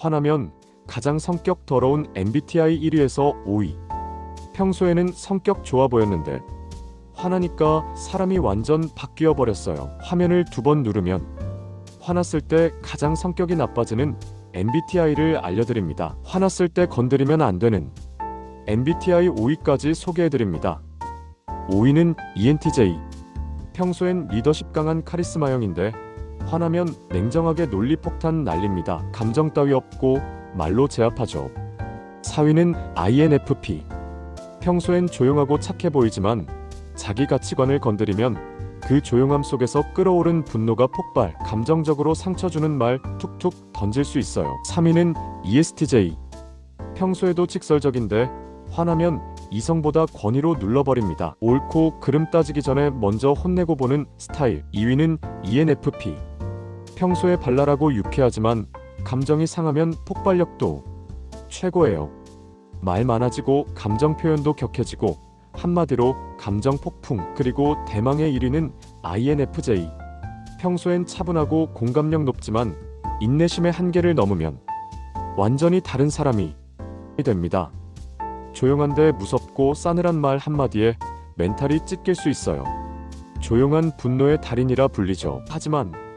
화나면 가장 성격 더러운 MBTI 1위에서 5위. 평소에는 성격 좋아 보였는데 화나니까 사람이 완전 바뀌어 버렸어요. 화면을 두 번 누르면 화났을 때 가장 성격이 나빠지는 MBTI를 알려드립니다. 화났을 때 건드리면 안 되는 MBTI 5위까지 소개해드립니다. 5위는 E ENTJ. 평소엔 리더십 강한 카리스마형인데 화나면 냉정하게 논리폭탄 날립니다. 감정 따위 없고 말로 제압하죠. 4위는 INFP. 평소엔 조용하고 착해 보이지만 자기 가치관을 건드리면 그 조용함 속에서 끓어오른 분노가 폭발, 감정적으로 상처 주는 말 툭툭 던질 수 있어요. 3위는 E ESTJ. 평소에도 직설적인데 화나면 이성보다 권위로 눌러버립니다. 옳고 그름 따지기 전에 먼저 혼내고 보는 스타일. 2위는 E ENFP. 평소에 발랄하고 유쾌하지만 감정이 상하면 폭발력도 최고예요. 말 많아지고 감정 표현도 격해지고 한마디로 감정 폭풍 그리고 대망의 1위는 INFJ. 평소엔 차분하고 공감력 높지만 인내심의 한계를 넘으면 완전히 다른 사람이 됩니다. 조용한데 무섭고 싸늘한 말 한마디에 멘탈이 찢길 수 있어요. 조용한 분노의 달인이라 불리죠. 하지만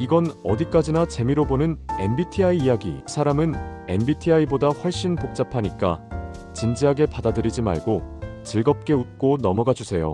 이건 어디까지나 재미로 보는 MBTI 이야기. 사람은 MBTI보다 훨씬 복잡하니까 진지하게 받아들이지 말고 즐겁게 웃고 넘어가 주세요.